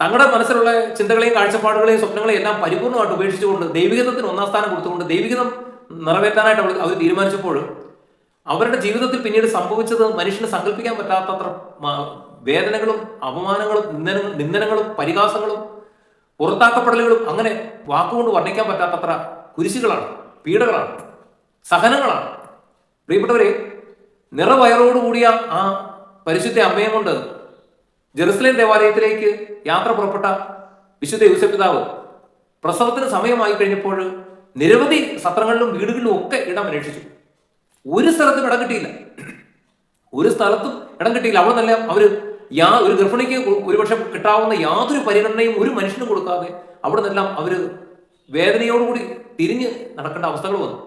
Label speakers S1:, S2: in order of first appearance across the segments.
S1: തങ്ങളുടെ മനസ്സിലുള്ള ചിന്തകളെയും കാഴ്ചപ്പാടുകളെയും സ്വപ്നങ്ങളെയും എല്ലാം പരിപൂർണമായിട്ട് ഉപേക്ഷിച്ചുകൊണ്ട് ദൈവികതത്തിന് ഒന്നാം സ്ഥാനം കൊടുത്തുകൊണ്ട് ദൈവികതം നിറവേറ്റാനായിട്ട് അവർ അവർ തീരുമാനിച്ചപ്പോൾ അവരുടെ ജീവിതത്തിൽ പിന്നീട് സംഭവിച്ചത് മനുഷ്യന് സങ്കല്പിക്കാൻ പറ്റാത്തത്ര വേദനകളും അപമാനങ്ങളും നിന്ദനങ്ങളും നിന്ദനങ്ങളും പരിഹാസങ്ങളും പുറത്താക്കപ്പെടലുകളും അങ്ങനെ വാക്കുകൊണ്ട് വർണിക്കാൻ പറ്റാത്തത്ര കുരിശുകളാണ് പീഡകളാണ് സഹനങ്ങളാണ്. പ്രിയപ്പെട്ടവരെ നിറവയറോടുകൂടിയ ആ പരിശുദ്ധ അമ്മയും കൊണ്ട് ജെറുസലേം ദേവാലയത്തിലേക്ക് യാത്ര പുറപ്പെട്ട വിശുദ്ധ യൂസപിതാവ് പ്രസവത്തിന് സമയമായി കഴിഞ്ഞപ്പോൾ നിരവധി സത്രങ്ങളിലും വീടുകളിലും ഒക്കെ ഇടം അന്വേഷിച്ചു. ഒരു സ്ഥലത്തും ഇടം കിട്ടിയില്ല. ഒരു സ്ഥലത്തും ഇടം കിട്ടിയില്ല. അവിടെ നല്ല അവർ യാ ഒരു ഗർഭിണിക്ക് ഒരുപക്ഷെ കിട്ടാവുന്ന യാതൊരു പരിഗണനയും ഒരു മനുഷ്യനും കൊടുക്കാതെ അവിടെ നിന്നെല്ലാം അവർ വേദനയോടുകൂടി തിരിഞ്ഞ് നടക്കേണ്ട അവസ്ഥകൾ വന്നു.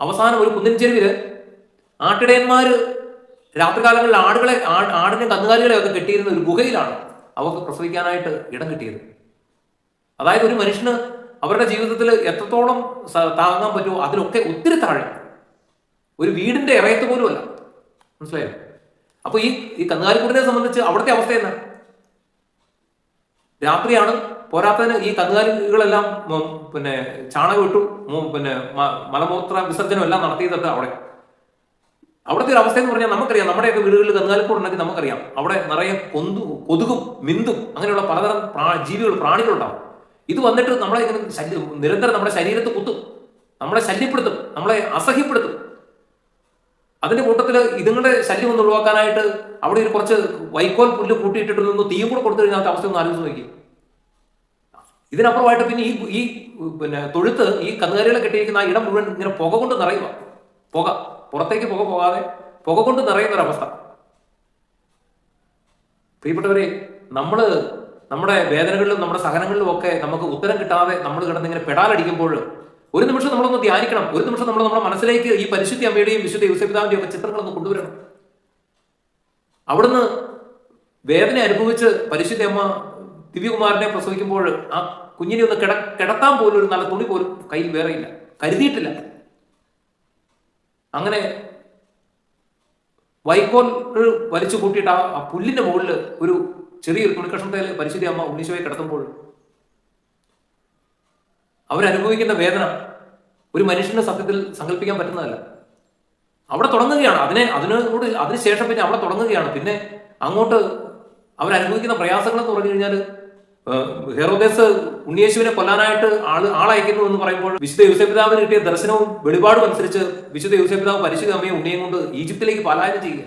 S1: അവസാനം ഒരു കുന്നിൻ ചെരുവിൽ ആട്ടിടയന്മാര് രാത്രികാലങ്ങളിൽ ആടുകളെ ആടിനെ കന്നുകാലികളെ ഒക്കെ കെട്ടിയിരുന്ന ഒരു ഗുഹയിലാണ് അവർക്ക് പ്രസവിക്കാനായിട്ട് ഇടം കിട്ടിയത്. അതായത് ഒരു മനുഷ്യന് അവരുടെ ജീവിതത്തിൽ എത്രത്തോളം താങ്ങാൻ പറ്റുമോ അതിലൊക്കെ ഒത്തിരി താഴെ. ഒരു വീടിന്റെ ഇറയത്ത് പോലുമല്ല മനസ്സിലായോ? അപ്പൊ ഈ ഈ കന്നുകാലിക്കൂടിനെ സംബന്ധിച്ച് അവിടുത്തെ അവസ്ഥ എന്നാ രാത്രിയാണ് പോരാത്തതിന് ഈ കന്നുകാലികളെല്ലാം പിന്നെ ചാണകം ഇട്ടു പിന്നെ മലമൂത്ര വിസർജനം എല്ലാം നടത്തിയതൊക്കെ അവിടെ. അവിടുത്തെ ഒരു അവസ്ഥ എന്ന് പറഞ്ഞാൽ നമുക്കറിയാം. നമ്മുടെയൊക്കെ വീടുകളിൽ കന്നുകാലിക്കൂട് ഉണ്ടെങ്കിൽ നമുക്കറിയാം. അവിടെ നിറയെ കൊന്തു കൊതുകും മിന്തും അങ്ങനെയുള്ള പലതരം പ്രാ- ജീവികൾ പ്രാണികളുണ്ടാവും. ഇത് വന്നിട്ട് നമ്മളെ ഇങ്ങനെ നിരന്തരം നമ്മുടെ ശരീരത്ത് കുത്തും. നമ്മളെ ശല്യപ്പെടുത്തും. നമ്മളെ അസഹ്യപ്പെടുത്തും. അതിന്റെ കൂട്ടത്തിൽ ഇതുങ്ങളുടെ ശല്യം ഒന്ന് ഒഴിവാക്കാനായിട്ട് അവിടെ ഒരു കുറച്ച് വൈക്കോൽ പുല്ല് കൂട്ടിയിട്ടിട്ട് നിന്ന് തീയും കൂടെ കൊടുത്തു കഴിഞ്ഞാൽ അവസ്ഥ ഒന്ന് ആലോചിച്ച് നോക്കി. ഇതിനപ്പുറമായിട്ട് പിന്നെ ഈ ഈ പിന്നെ തൊഴുത്ത് ഈ കന്നുകാലികളെ കെട്ടിയിരിക്കുന്ന ആ ഇടം മുഴുവൻ ഇങ്ങനെ പുക കൊണ്ട് നിറയുക പുക. പുറത്തേക്ക് പുക പോകാതെ പുക കൊണ്ട് നിറയുന്നൊരവസ്ഥ. പ്രിയപ്പെട്ടവരെ നമ്മൾ നമ്മുടെ വേദനകളിലും നമ്മുടെ സഹനങ്ങളിലും ഒക്കെ നമുക്ക് ഉത്തരം കിട്ടാതെ നമ്മൾ കിടന്നിങ്ങനെ പെടാലടിക്കുമ്പോൾ ഒരു നിമിഷം നമ്മളൊന്ന് ധ്യാനിക്കണം. ഒരു നിമിഷം നമ്മൾ നമ്മുടെ മനസ്സിലേക്ക് ഈ പരിശുദ്ധി അമ്മയുടെയും വിശുദ്ധ യൂസഫിതാവിന്റെയും ഒക്കെ ചിത്രങ്ങളൊന്ന് കൊണ്ടുവരണം. അവിടുന്ന് വേദന അനുഭവിച്ച് പരിശുദ്ധ അമ്മ ദിവ്യകുമാരനെ പ്രസവിക്കുമ്പോൾ ആ കുഞ്ഞിനെ ഒന്ന് കിട കിടത്താൻ പോലും ഒരു നല്ല തുണി പോലും കയ്യിൽ വേറെയില്ല. കരുതിയിട്ടില്ല. അങ്ങനെ വൈക്കോൽ വലിച്ചു കൂട്ടിയിട്ട് ആ പുല്ലിന്റെ മുകളിൽ ഒരു ചെറിയൊരു തുണിക്കഷ്ണത്തിൽ പരിശുദ്ധി അമ്മ ഉണ്ണീശോയെ കിടത്തുമ്പോൾ അവരനുഭവിക്കുന്ന വേദന ഒരു മനുഷ്യന്റെ സത്യത്തിൽ സങ്കല്പിക്കാൻ പറ്റുന്നതല്ല. അവിടെ തുടങ്ങുകയാണ്. അതിനെ അതിനോട് അതിനുശേഷം പിന്നെ അവിടെ തുടങ്ങുകയാണ്. പിന്നെ അങ്ങോട്ട് അവരനുഭവിക്കുന്ന പ്രയാസങ്ങൾ എന്ന് പറഞ്ഞു കഴിഞ്ഞാൽ ഹെറോദേസ് ഉണ്ണിയേശുവിനെ കൊല്ലാനായിട്ട് ആൾ ആളയക്കുന്നു എന്ന് പറയുമ്പോൾ വിശുദ്ധ യൂസഫിതാവിന് കിട്ടിയ ദർശനവും വെളിപാടും അനുസരിച്ച് വിശുദ്ധ യൂസഫിതാവ് പരിശുദ്ധ അമ്മയെ ഉണ്ണിയും കൊണ്ട് ഈജിപ്തിലേക്ക് പലായനം ചെയ്യുക